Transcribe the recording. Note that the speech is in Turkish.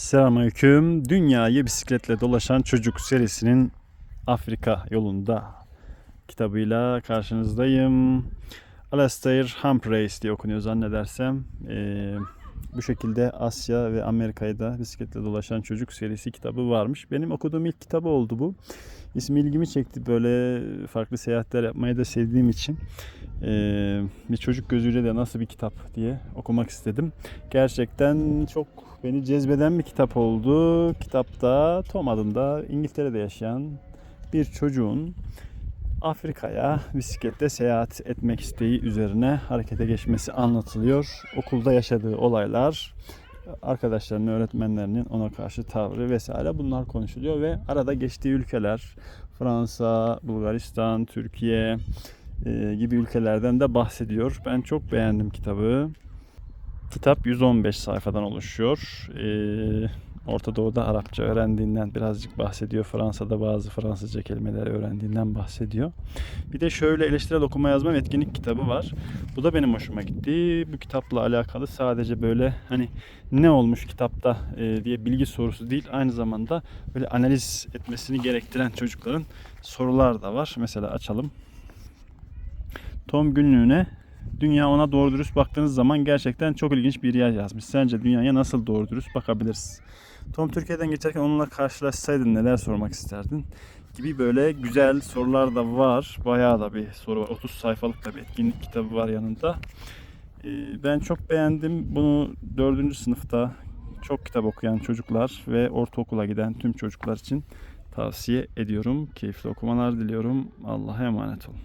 Selamünaleyküm. Dünyayı bisikletle dolaşan çocuk serisinin Afrika yolunda kitabıyla karşınızdayım. Alastair Humphreys diye okunuyor zannedersem. Ee, bu şekilde Asya ve Amerika'yı da bisikletle dolaşan çocuk serisi kitabı varmış. Benim okuduğum ilk kitabı oldu bu. İsmi ilgimi çekti. Böyle farklı seyahatler yapmayı da sevdiğim için bir çocuk gözüyle de nasıl bir kitap diye okumak istedim. Gerçekten çok beni cezbeden bir kitap oldu. Kitapta Tom adında İngiltere'de yaşayan bir çocuğun Afrika'ya bisikletle seyahat etmek isteği üzerine harekete geçmesi anlatılıyor. Okulda yaşadığı olaylar, arkadaşlarının, öğretmenlerinin ona karşı tavrı vesaire bunlar konuşuluyor ve arada geçtiği ülkeler Fransa, Bulgaristan, Türkiye gibi ülkelerden de bahsediyor. Ben çok beğendim kitabı. Kitap 115 sayfadan oluşuyor. Ee, Orta Doğu'da Arapça öğrendiğinden birazcık bahsediyor. Fransa'da bazı Fransızca kelimeleri öğrendiğinden bahsediyor. Bir de şöyle eleştirel okuma yazma etkinlik kitabı var. Bu da benim hoşuma gitti. Bu kitapla alakalı sadece böyle hani ne olmuş kitapta e, diye bilgi sorusu değil. Aynı zamanda böyle analiz etmesini gerektiren çocukların sorular da var. Mesela açalım. Tom günlüğüne Dünya ona doğru dürüst baktığınız zaman gerçekten çok ilginç bir yer yazmış. Sence dünyaya nasıl doğru dürüst bakabiliriz? Tom Türkiye'den geçerken onunla karşılaşsaydın neler sormak isterdin? Gibi böyle güzel sorular da var. Bayağı da bir soru var. 30 sayfalık da bir etkinlik kitabı var yanında. Ee, Ben çok beğendim. Bunu 4. sınıfta çok kitap okuyan çocuklar ve ortaokula giden tüm çocuklar için tavsiye ediyorum. Keyifli okumalar diliyorum. Allah'a emanet olun.